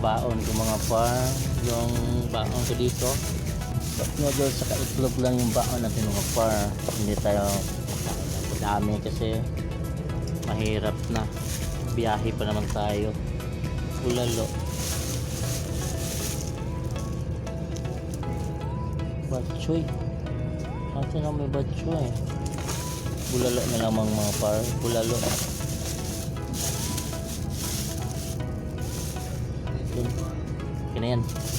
baon ko mga par. Yung baon ko dito. Noodles sa itlog lang yung baon natin mga par. Hindi tayo dami kasi mahirap na. Biyahe pa naman tayo. Ulalo. Batchoy. Kasi na may batchoy. Bulalo na lamang mga par. Bulalo. Yun. Kaya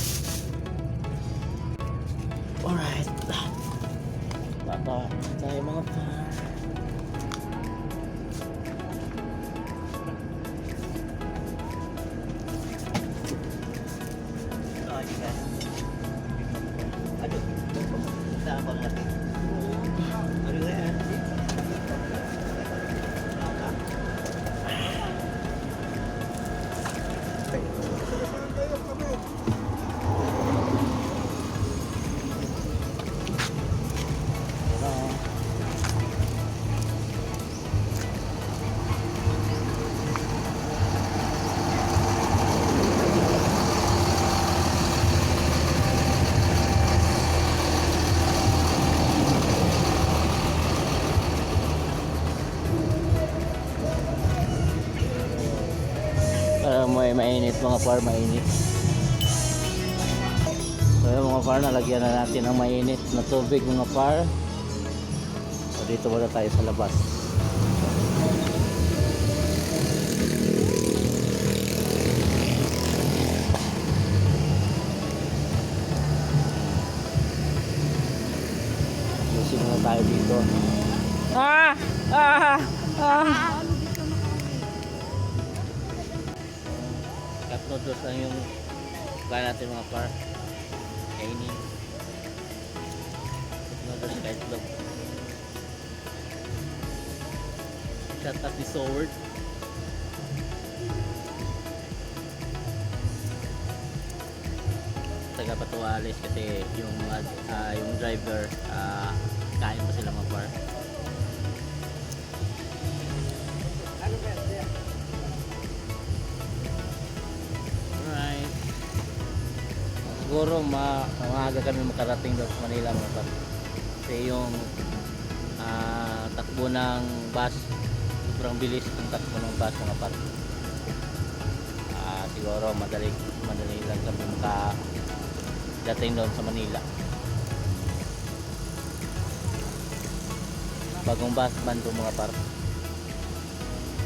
May mainit mga par, mainit. So yung mga par, nalagyan na natin ng mainit na tubig mga par. So dito muna tayo sa labas. Ayusin muna tayo dito. Ah! Ah! Ah! Noodles lang yung kaya natin mga par. Kainin. Noodles kahit itlog. Shut up ni Sword. taga Patuales kasi yung ah, yung driver ah, kain pa sila mga par. Siguro ma maaga kami makarating doon sa Manila mga par. Kasi yung ah, takbo ng bus sobrang bilis ng takbo ng bus mga par. Ah, siguro madali madali lang kami maka dating doon sa Manila. Bagong bus bando mga par.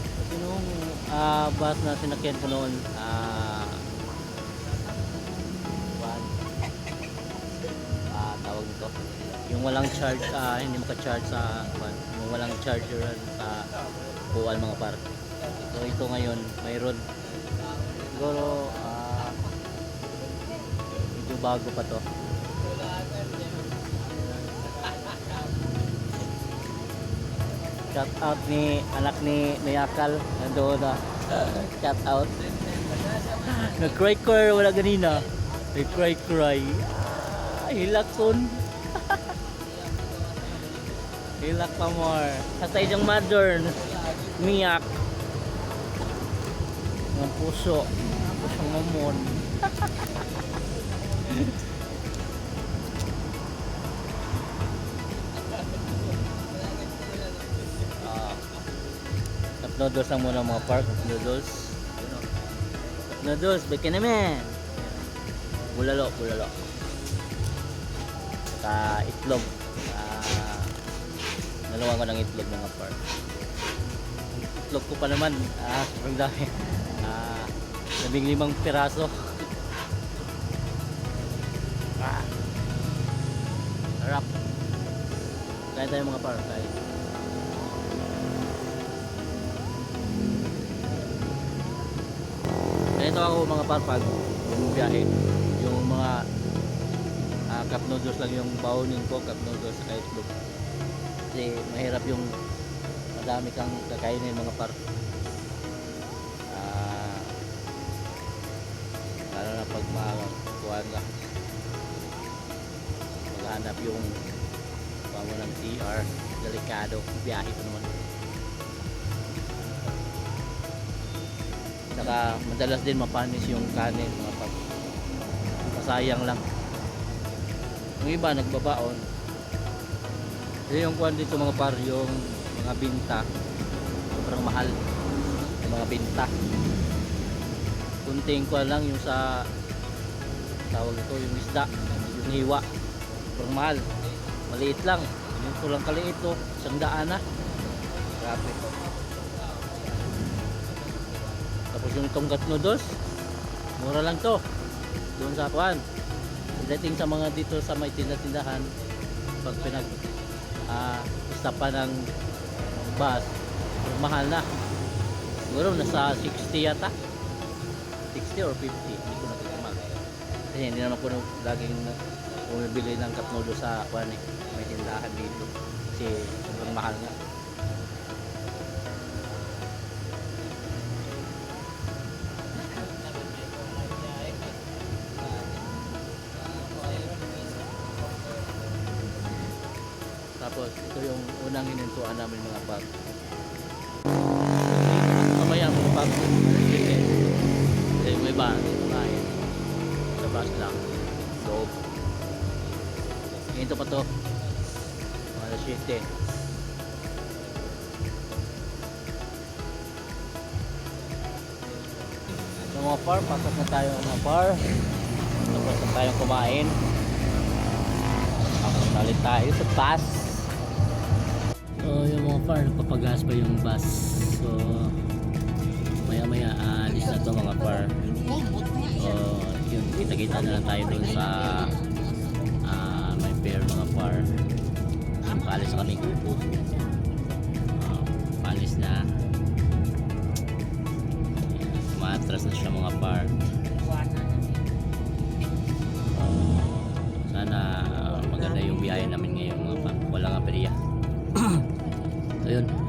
Kasi nung ah, bus na sinakyan ko noon, ah, walang charge, ah, hindi maka-charge sa, one, yung walang charger sa buwan mga par. So ito ngayon, mayroon, siguro, ah, medyo bago pa to. Shout out ni anak ni Nayakal nandoon na. Shout out. Nag-cry cry wala ganina. Nag-cry cry. Ah, hilakon. Hilak pa more. Sa iyong mother, miyak. Ng puso. Pusong mamon. Ah. Cup noodles lang muna mga park. Noodles. Noodles, bacon naman. Bulalo, bulalo. Saka itlog. Ah, nalawan ko ng itlog mga. Ang Itlog ko pa naman. Ah, sobrang dami. Ah, labing limang piraso. Ah. Sarap. Kain tayo mga par. Kain. Ganito ako mga parpag, yung biyahe, yung mga ah, cup noodles lang yung bawunin ko, cup noodles sa itlog. Kasi mahirap yung madami kang kakainin mga par. Ah, lalo na pag makakuha ka. Maghanap yung pamo ng TR delikado. Biyahe pa naman. Saka madalas din mapanis yung kanin mga pag masayang lang. Yung iba nagbabaon yun yung kuhan dito mga par yung mga binta. Sobrang mahal. Yung mga binta. Kunting kuhan lang yung sa tawag ito yung isda. Yung hiwa. Sobrang mahal. Maliit lang. Yung kulang kaliit to isang daan na grabe. Tapos yung tonggat noodles mura lang to. Doon sa kuhan dating sa mga dito sa may tindahan pag pinag ah istapa ng bus. Mahal na. Siguro nasa 60 yata. 60 or 50 hindi ko natitimag kasi hindi naman ko laging bumibili ng katnudo sa kuhan eh may tindahan dito. Kasi sobrang mahal nga Tapos ito yung unang hinintuan namin mga pag. Mamaya mga pag. Kasi yung iba, dito nga eh. Sa bus lang. Loob. Ito pa to. Mga alas 7. So mga par, pasok na tayo mga par. Tapos na tayong kumain. Balik tayo sa bus. So yung mga par, papagas pa yung bus. So maya maya alis na to mga par. So yun, kita-kita na lang tayo dun sa ah, may pair mga. Yung paalis na kami kupo. Uh, paalis na. Ayan, Umaatras na siya mga par. sana maganda yung biyahe namin ngayon mga pa walang aberya so yun